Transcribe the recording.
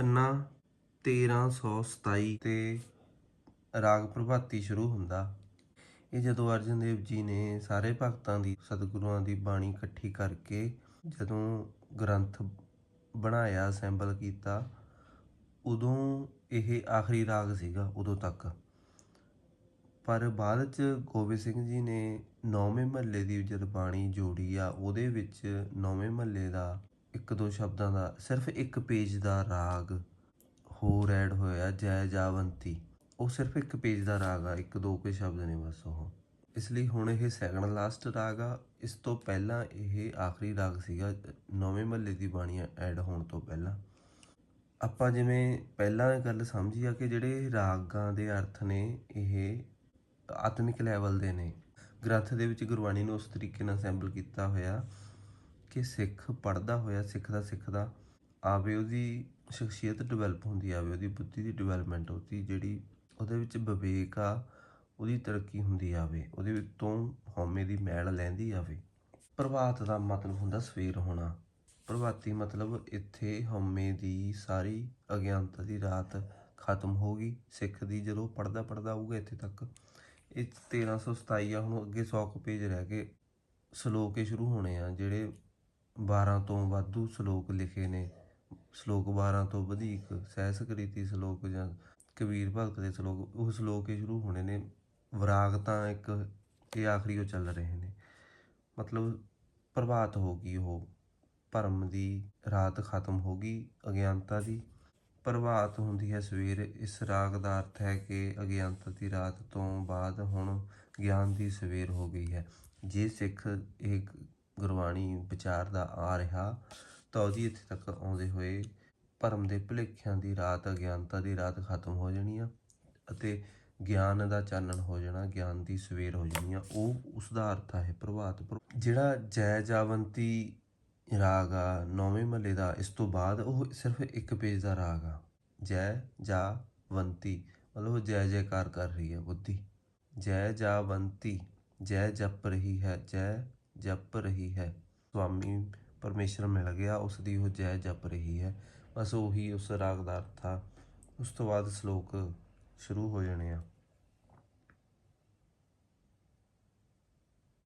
ਪੰਨਾ 1327 ਤੇ ਰਾਗ ਪ੍ਰਭਾਤੀ ਸ਼ੁਰੂ ਹੁੰਦਾ। ਇਹ ਜਦੋਂ ਅਰਜਨ ਦੇਵ ਜੀ ਨੇ ਸਾਰੇ ਭਗਤਾਂ ਦੀ, ਸਤਿਗੁਰੂਆਂ ਦੀ ਬਾਣੀ ਇਕੱਠੀ ਕਰਕੇ ਜਦੋਂ ਗ੍ਰੰਥ ਬਣਾਇਆ, ਅਸੈਂਬਲ ਕੀਤਾ, ਉਦੋਂ ਇਹ ਆਖਰੀ ਰਾਗ ਸੀਗਾ ਉਦੋਂ ਤੱਕ। ਪਰ ਬਾਅਦ ਚ ਗੋਬਿੰਦ ਸਿੰਘ ਜੀ ਨੇ ਨੌਵੇਂ ਮਹੱਲੇ ਦੀ ਜਦ ਬਾਣੀ ਜੋੜੀ ਆ, ਉਹਦੇ ਵਿੱਚ ਨੌਵੇਂ ਮਹੱਲੇ ਦਾ ਇੱਕ ਦੋ ਸ਼ਬਦਾਂ ਦਾ, ਸਿਰਫ ਇੱਕ ਪੇਜ ਦਾ ਰਾਗ ਹੋਰ ਐਡ ਹੋਇਆ, ਜੈ ਜਾਵੰਤੀ। ਉਹ ਸਿਰਫ ਇੱਕ ਪੇਜ ਦਾ ਰਾਗ ਆ, ਇੱਕ ਦੋ ਕੇ ਸ਼ਬਦ ਨੇ ਬਸ ਉਹ। ਇਸ ਲਈ ਹੁਣ ਇਹ ਸੈਕੰਡ ਲਾਸਟ ਰਾਗ ਆ। ਇਸ ਤੋਂ ਪਹਿਲਾਂ ਇਹ ਆਖਰੀ ਰਾਗ ਸੀਗਾ, ਨੌਵੇਂ ਮਹੱਲੇ ਦੀ ਬਾਣੀ ਐਡ ਹੋਣ ਤੋਂ ਪਹਿਲਾਂ। ਆਪਾਂ ਜਿਵੇਂ ਪਹਿਲਾਂ ਗੱਲ ਸਮਝੀ ਆ ਕਿ ਜਿਹੜੇ ਰਾਗਾਂ ਦੇ ਅਰਥ ਨੇ, ਇਹ ਆਤਮਿਕ ਲੈਵਲ ਦੇ ਨੇ। ਗ੍ਰੰਥ ਦੇ ਵਿੱਚ ਗੁਰਬਾਣੀ ਨੂੰ ਉਸ ਤਰੀਕੇ ਨਾਲ ਅਸੈਂਬਲ ਕੀਤਾ ਹੋਇਆ। ਕਿ ਸਿੱਖ ਪੜਦਾ ਹੋਇਆ ਸਿੱਖ ਦਾ ਸਿੱਖਦਾ ਆਵੇ ਉਹਦੀ ਸ਼ਖਸੀਅਤ ਡਿਵੈਲਪ ਹੁੰਦੀ, ਆਵੇ ਉਹਦੀ ਬੁੱਧੀ ਦੀ ਡਿਵੈਲਪਮੈਂਟ ਉਹਦੀ ਜਿਹੜੀ ਉਹਦੇ ਵਿੱਚ ਵਿਵੇਕ ਆ, ਉਹਦੀ ਤਰੱਕੀ ਹੁੰਦੀ ਆਵੇ, ਉਹਦੇ ਵਿੱਚੋਂ ਹਉਮੈ ਦੀ ਮੈਲ ਲੈਂਦੀ ਆਵੇ। ਪ੍ਰਭਾਤ ਦਾ ਮਤਲਬ ਹੁੰਦਾ ਸਵੇਰ ਹੋਣਾ। ਪ੍ਰਭਾਤੀ ਮਤਲਬ ਇੱਥੇ ਹਉਮੈ ਦੀ ਸਾਰੀ ਅਗਿਆਨਤਾ ਦੀ ਰਾਤ ਖਤਮ ਹੋ ਗਈ। ਸਿੱਖ ਦੀ ਜਦੋਂ ਪੜਦਾ ਪੜਦਾ ਆਊਗਾ ਇੱਥੇ ਤੱਕ। ਇਹ 1327 ਆ, ਹੁਣ ਅੱਗੇ 100 ਕੁ ਪੇਜ ਰਹਿ ਗਏ ਸ਼ਲੋਕ ਹੀ ਸ਼ੁਰੂ ਹੋਣੇ ਆ, ਜਿਹੜੇ 12 ਤੋਂ ਵਾਧੂ ਸ਼ਲੋਕ ਲਿਖੇ ਨੇ। ਸ਼ਲੋਕ 12 ਤੋਂ ਵਧੇਕ ਸਹਿਸਕ੍ਰਿਤੀ ਸ਼ਲੋਕ ਜਾਂ ਕਬੀਰ ਭਗਤ ਦੇ ਸ਼ਲੋਕ, ਉਹ ਸ਼ਲੋਕ ਹੀ ਸ਼ੁਰੂ ਹੋਣੇ ਨੇ। ਵਿਰਾਗ ਤਾਂ ਇੱਕ, ਇਹ ਆਖਰੀ ਉਹ ਚੱਲ ਰਹੇ ਨੇ। ਮਤਲਬ ਪ੍ਰਭਾਤ ਹੋ ਗਈ ਉਹ। ਭਰਮ ਦੀ ਰਾਤ ਖਤਮ ਹੋ ਗਈ ਅਗਿਆਨਤਾ ਦੀ। ਪ੍ਰਭਾਤ ਹੁੰਦੀ ਹੈ ਸਵੇਰ। ਇਸ ਰਾਗ ਦਾ ਅਰਥ ਹੈ ਕਿ ਅਗਿਆਨਤਾ ਦੀ ਰਾਤ ਤੋਂ ਬਾਅਦ ਹੁਣ ਗਿਆਨ ਦੀ ਸਵੇਰ ਹੋ ਗਈ ਹੈ। ਜੇ ਸਿੱਖ ਇਹ ਗੁਰਬਾਣੀ ਵਿਚਾਰ ਦਾ ਆ ਰਿਹਾ, ਤਾਂ ਉਹਦੀ ਇੱਥੇ ਤੱਕ ਆਉਂਦੇ ਹੋਏ ਭਰਮ ਦੇ ਭੁਲੇਖਿਆਂ ਦੀ ਰਾਤ, ਅਗਿਆਨਤਾ ਦੀ ਰਾਤ ਖਤਮ ਹੋ ਜਾਣੀ ਆ ਅਤੇ ਗਿਆਨ ਦਾ ਚਾਨਣ ਹੋ ਜਾਣਾ, ਗਿਆਨ ਦੀ ਸਵੇਰ ਹੋ ਜਾਣੀ ਆ। ਉਹ ਉਸ ਦਾ ਅਰਥ ਹੈ ਪ੍ਰਭਾਤ ਜਿਹੜਾ ਜੈ ਜਾਵੰਤੀ ਰਾਗ ਆ, ਨੌਵੇਂ ਮਹੱਲੇ ਦਾ, ਇਸ ਤੋਂ ਬਾਅਦ ਉਹ ਸਿਰਫ ਇੱਕ ਪੇਜ ਦਾ ਰਾਗ ਆ। ਜੈ ਜਾਵੰਤੀ ਮਤਲਬ ਉਹ ਜੈ ਜੈਕਾਰ ਕਰ ਰਹੀ ਹੈ ਬੁੱਧੀ। ਜੈ ਜਾਵੰਤੀ ਜੈ ਜਪ ਰਹੀ ਹੈ, ਜੈ ਜਪ ਰਹੀ ਹੈ। ਸਵਾਮੀ ਪਰਮੇਸ਼ਰ ਮਿਲ ਗਿਆ ਉਸ ਦੀ ਉਹ ਜੈ ਜਪ ਰਹੀ ਹੈ। ਬਸ ਉਹੀ ਉਸ ਰਾਗ ਦਾ ਅਰਥ ਆ ਉਸ ਤੋਂ ਬਾਅਦ ਸ਼ਲੋਕ ਸ਼ੁਰੂ ਹੋ ਜਾਣੇ ਆ।